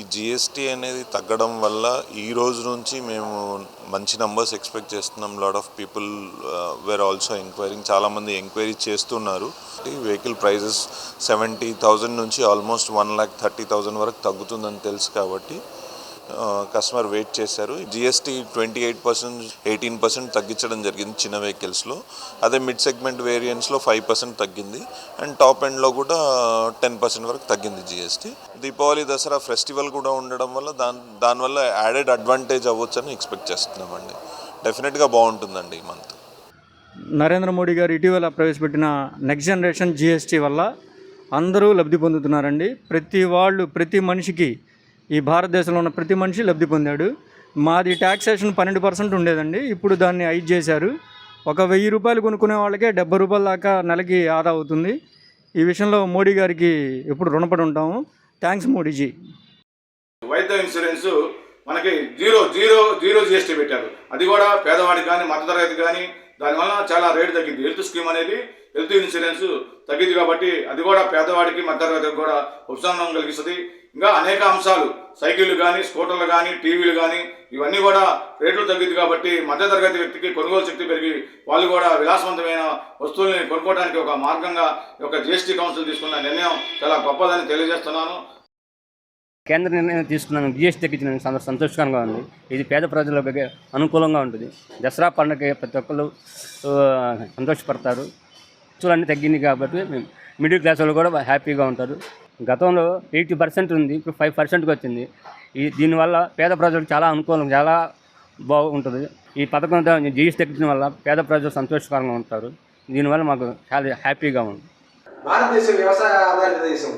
ఈ జిఎస్టీ అనేది తగ్గడం వల్ల ఈ రోజు నుంచి మేము మంచి నంబర్స్ ఎక్స్పెక్ట్ చేస్తున్నాం. Lot of people were also enquiring చాలామంది ఎంక్వైరీ చేస్తున్నారు. ఈ వెహికల్ ప్రైజెస్ సెవెంటీ థౌజండ్ నుంచి almost one lakh thirty thousand వరకు తగ్గుతుందని తెలుసు కాబట్టి కస్టమర్ వెయిట్ చేశారు. GST twenty eight percent eighteen percent తగ్గించడం జరిగింది చిన్న వెహికల్స్లో అదే మిడ్ సెగ్మెంట్ వేరియంట్స్లో ఫైవ్ పర్సెంట్ తగ్గింది. అండ్ టాప్ ఎండ్లో కూడా టెన్ పర్సెంట్ వరకు తగ్గింది జిఎస్టీ దీపావళి దసరా ఫెస్టివల్ కూడా ఉండడం వల్ల దాని దానివల్ల యాడెడ్ అడ్వాంటేజ్ అవ్వచ్చని ఎక్స్పెక్ట్ చేస్తున్నామండి. డెఫినెట్గా బాగుంటుందండి ఈ మంత్ నరేంద్ర మోడీ గారు ఇటీవల ప్రవేశపెట్టిన నెక్స్ట్ జనరేషన్ జిఎస్టీ వల్ల అందరూ లబ్ధి పొందుతున్నారండి. ప్రతి వాళ్ళు ప్రతి మనిషికి ఈ భారతదేశంలో ఉన్న ప్రతి మనిషి లబ్ధి పొందాడు. మాది ట్యాక్సేషన్ పన్నెండు పర్సెంట్ ఉండేదండి. ఇప్పుడు దాన్ని ఐదు చేశారు. ఒక వెయ్యి రూపాయలు కొనుక్కునే వాళ్ళకే డెబ్బై రూపాయల దాకా నెలకి ఆదా అవుతుంది. ఈ విషయంలో మోడీ గారికి ఎప్పుడు రుణపడి ఉంటాము. థ్యాంక్స్ మోడీజీ. వైద్య ఇన్సూరెన్స్ మనకి జీరో జీరో జీరో జిఎస్టీ పెట్టారు. అది కూడా పేదవాడికి కానీ మధ్యతరగతి కానీ దానివల్ల చాలా రేటు తగ్గింది. హెల్త్ స్కీమ్ అనేది హెల్త్ ఇన్సూరెన్స్ తగ్గింది కాబట్టి అది కూడా పేదవాడికి మధ్యతరగతికి కూడా ఉపశమనం కలిగిస్తుంది. ఇంకా అనేక అంశాలు సైకిళ్ళు కానీ స్కూటర్లు కానీ టీవీలు కానీ ఇవన్నీ కూడా రేట్లు తగ్గింది కాబట్టి మధ్యతరగతి వ్యక్తికి కొనుగోలు శక్తి పెరిగి వాళ్ళు కూడా విలాసవంతమైన వస్తువుల్ని కొనుక్కోవడానికి ఒక మార్గంగా ఒక జిఎస్టీ కౌన్సిల్ తీసుకున్న నిర్ణయం చాలా గొప్పదని తెలియజేస్తున్నాను. కేంద్ర నిర్ణయం తీసుకున్నాను జిఎస్టీ తగ్గించిన సంతోషకరంగా ఉంది. ఇది పేద ప్రజలకు అనుకూలంగా ఉంటుంది. దసరా పండుగ ప్రతి ఒక్కరు సంతోషపడతారు. చూడండి తగ్గింది కాబట్టి మిడిల్ క్లాస్ వాళ్ళు కూడా హ్యాపీగా ఉంటారు. గతంలో ఎయిటీ పర్సెంట్ ఉంది ఇప్పుడు ఫైవ్ పర్సెంట్కి వచ్చింది. ఈ దీనివల్ల పేద ప్రజలకు చాలా అనుకూలం చాలా బాగుంటుంది. ఈ పథకం జిఎస్టీ తగ్గించడం వల్ల పేద ప్రజలు సంతోషకరంగా ఉంటారు. దీనివల్ల మాకు చాలా హ్యాపీగా ఉంది. భారతదేశం వ్యవసాయ ఆధారిత దేశం.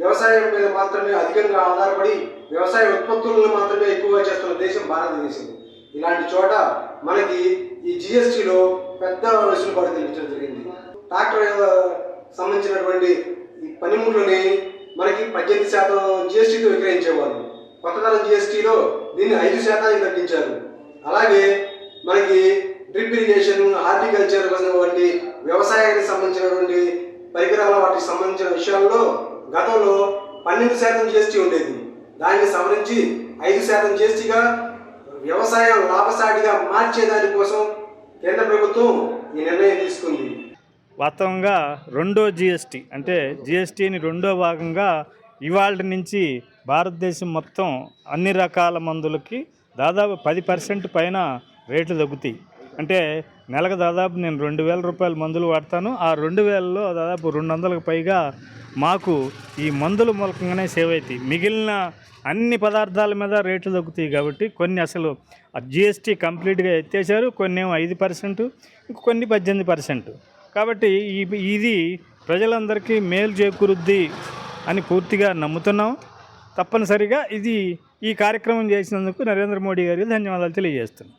వ్యవసాయం మీద మాత్రమే అధికంగా ఆధారపడి వ్యవసాయ ఉత్పత్తులను మాత్రమే ఎక్కువగా చేస్తున్న దేశం భారతదేశం. ఇలాంటి చోట మనకి ఈ జిఎస్టీలో పెద్ద వెసులుబాటు కల్పించడం జరిగింది. ట్రాక్టర్ సంబంధించినటువంటి పనిముట్లని మనకి పద్దెనిమిది శాతం జిఎస్టీతో విక్రయించేవారు కొత్త తరం జిఎస్టీలో దీన్ని ఐదు శాతానికి తగ్గించారు. అలాగే మనకి డ్రిప్ ఇరిగేషన్ హార్టికల్చర్ వంటి వ్యవసాయానికి సంబంధించినటువంటి పరికరాల వాటికి సంబంధించిన విషయాల్లో గతంలో పన్నెండు శాతం జిఎస్టీ ఉండేది. దాన్ని సవరించి ఐదు శాతం జిఎస్టీగా వ్యవసాయం లాభసాటిగా మార్చే దానికోసం కేంద్ర ప్రభుత్వం ఈ నిర్ణయం తీసుకుంది. వాస్తవంగా రెండో జిఎస్టీ అంటే జిఎస్టీని రెండో భాగంగా ఇవాళ నుంచి భారతదేశం మొత్తం అన్ని రకాల మందులకి దాదాపు పది పర్సెంట్ పైన రేట్లు తగ్గుతాయి. అంటే నెలకు దాదాపు నేను రెండు వేల రూపాయల మందులు వాడతాను. ఆ రెండు వేలలో దాదాపు రెండు వందలకు పైగా మాకు ఈ మందుల మూలకంగానే సేవ్ అవుతాయి. మిగిలిన అన్ని పదార్థాల మీద రేట్లు తగ్గుతాయి కాబట్టి కొన్ని అసలు జిఎస్టీ కంప్లీట్గా ఎత్తేసారు కొన్ని ఏమో ఐదు పర్సెంట్ కొన్ని పద్దెనిమిది పర్సెంట్. కాబట్టి ఇది ప్రజలందరికీ మేలు చేకూరుద్ది అని పూర్తిగా నమ్ముతున్నాం. తప్పనిసరిగా ఇది ఈ కార్యక్రమం చేసినందుకు నరేంద్ర మోడీ గారికి ధన్యవాదాలు తెలియజేస్తున్నాం.